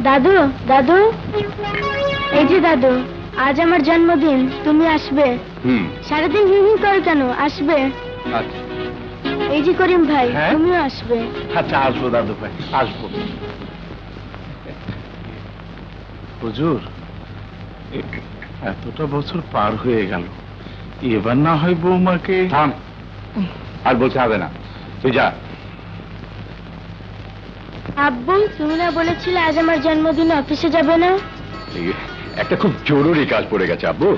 দাদু দাদু? এই যে দাদু আজ আমার জন্মদিন তুমি আসবে। হুম। সারাদিন হি হি করে কেন আসবে? আচ্ছা। এই যে করিম ভাই হ্যাঁ? তুমিও আসবে। আচ্ছা আসব দাদু ভাই আসব। হুজুর এ- এতটা বছর পার হয়ে গেল। এবার না হয় বৌমাকে থাম। আর বলতে হবে না। তুই যা। আব্বু তুমি না বলেছিলে আজ আমার জন্মদিন অফিসে যাবে না। একটা খুব জরুরি কাজ পড়ে গেছে আব্বু।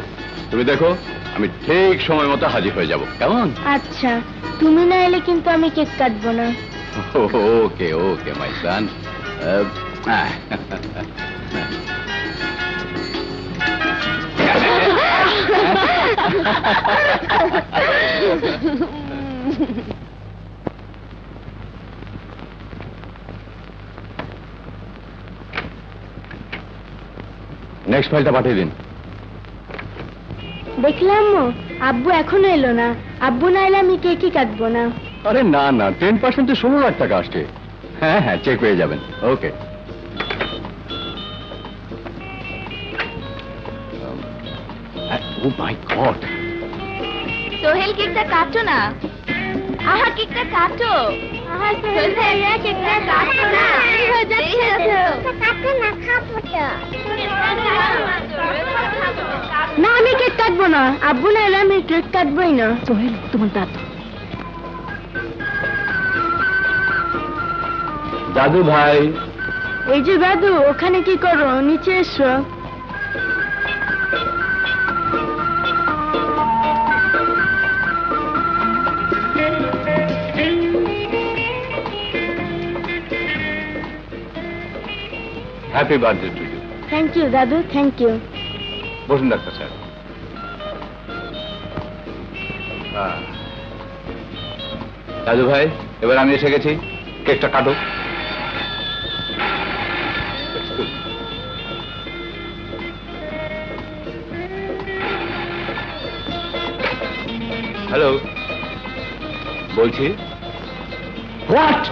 তুমি দেখো আমি ঠিক সময় মতো হাজির হয়ে যাব। কেমন? আচ্ছা তুমি না এলে কিন্তু আমি কেক কাটবো না। ওকে ওকে মাই সান। নেক্সট ফাইলটা পাঠিয়ে দিন। দেখলাম আব্বু এখনও এলো না। আব্বু না এলে আমি কেকই কাটবো না। আরে না না টেন পার্সেন্টে ষোলো লাখ টাকা আসছে। হ্যাঁ হ্যাঁ চেক পেয়ে যাবেন। ওকে ও মাই গড সোহেল কেকটা কাটো না। আহা কেকটা কাটো। সোহেল কেকটা কাটো। হয়ে না আমি কেক কাটবো না। আব্বু না এলে আমি কেক কাটবোই না। সোহেল তোমার দাদু দাদু ভাই। এই যে দাদু ওখানে কি করো? নিচে এসো। Happy birthday to you thank you দাদু থ্যাংক ইউ বসুন ডাক্তার স্যার দাদু ভাই এবার আমি এসে গেছি। কেকটা কাটো। হ্যালো বলছি। What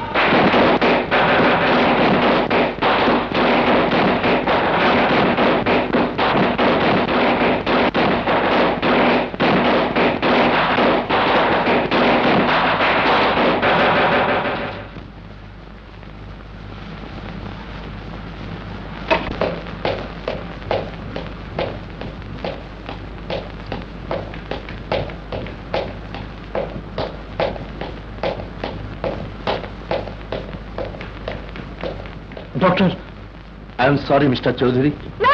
Doctor, I am sorry, Mr. Chaudhary. No,